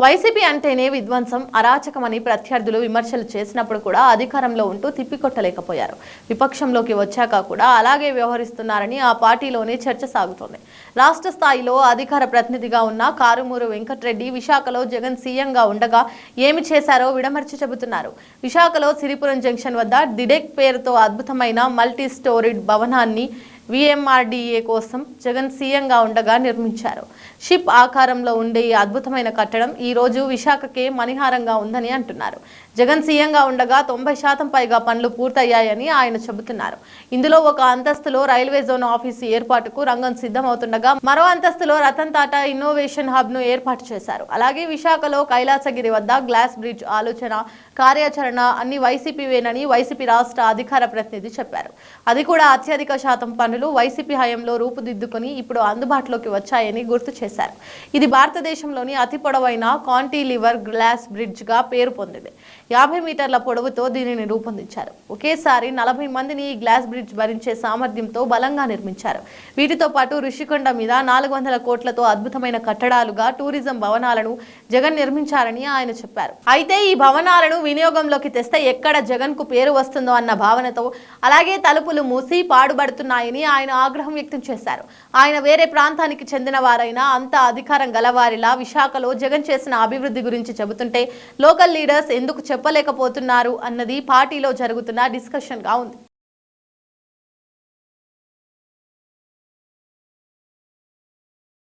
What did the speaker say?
YCP అంటేనే విధ్వంసం అరాచకమని ప్రత్యర్థులు విమర్శలు చేసినప్పుడు కూడా అధికారంలో ఉంటూ తిప్పికొట్టలేకపోయారు. విపక్షంలోకి వచ్చాక కూడా అలాగే వ్యవహరిస్తున్నారని ఆ పార్టీలోనే చర్చ సాగుతోంది. రాష్ట్ర స్థాయిలో అధికార ప్రతినిధిగా ఉన్న కారుమూరు వెంకట్రెడ్డి విశాఖలో జగన్ సీఎంగా ఉండగా ఏమి చేశారో విడమర్చి చెబుతున్నారు. విశాఖలో సిరిపురం జంక్షన్ వద్ద డిడెక్ పేరుతో అద్భుతమైన మల్టీ స్టోరీడ్ భవనాన్ని విఎంఆర్డీఏ కోసం జగన్ సీఎంగా ఉండగా నిర్మించారు. షిప్ ఆకారంలో ఉండే ఈ అద్భుతమైన కట్టడం ఈ రోజు విశాఖకే మణిహారంగా ఉందని అంటున్నారు. జగన్ సీఎంగా ఉండగా తొంభై శాతం పైగా పనులు పూర్తయ్యాయని ఆయన చెబుతున్నారు. ఇందులో ఒక అంతస్తులో రైల్వే జోన్ ఆఫీసు ఏర్పాటుకు రంగం సిద్ధమవుతుండగా మరో అంతస్తులో రతన్ టాటా ఇన్నోవేషన్ హబ్ను ఏర్పాటు చేశారు. అలాగే విశాఖలో కైలాసగిరి వద్ద గ్లాస్ బ్రిడ్జ్ ఆలోచన కార్యాచరణ అన్ని వైసీపీవేనని వైసీపీ రాష్ట్ర అధికార ప్రతినిధి చెప్పారు. అది కూడా అత్యధిక శాతం పనులు వైసీపీ హయాంలో రూపుదిద్దుకొని ఇప్పుడు అందుబాటులోకి వచ్చాయని గుర్తు చేశారు. ఇది భారతదేశంలోని అతి పొడవైన కాంటీలివర్ గ్లాస్ బ్రిడ్జ్గా పేరు పొందింది. యాభై మీటర్ల పొడవుతో దీనిని రూపొందించారు. ఒకేసారి నలభై మందిని ఈ గ్లాస్ బ్రిడ్జ్ భరించే సామర్థ్యంతో బలంగా నిర్మించారు. వీటితో పాటు ఋషికొండ మీద నాలుగు వందల కోట్లతో అద్భుతమైన కట్టడాలుగా టూరిజం భవనాలను జగన్ నిర్మించారని ఆయన చెప్పారు. అయితే ఈ భవనాలను వినియోగంలోకి తెస్తే ఎక్కడ జగన్కు పేరు వస్తుందో అన్న భావనతో అలాగే తలుపులు మూసి పాడుబడుతున్నాయని ఆయన ఆగ్రహం వ్యక్తం చేశారు. ఆయన వేరే ప్రాంతానికి చెందిన వారైనా అంత అధికారం గలవారిలా విశాఖలో జగన్ చేసిన అభివృద్ధి గురించి చెబుతుంటే లోకల్ లీడర్స్ ఎందుకు చెప్పలేకపోతున్నారు అన్నది పార్టీలో జరుగుతున్న డిస్కషన్గా ఉంది.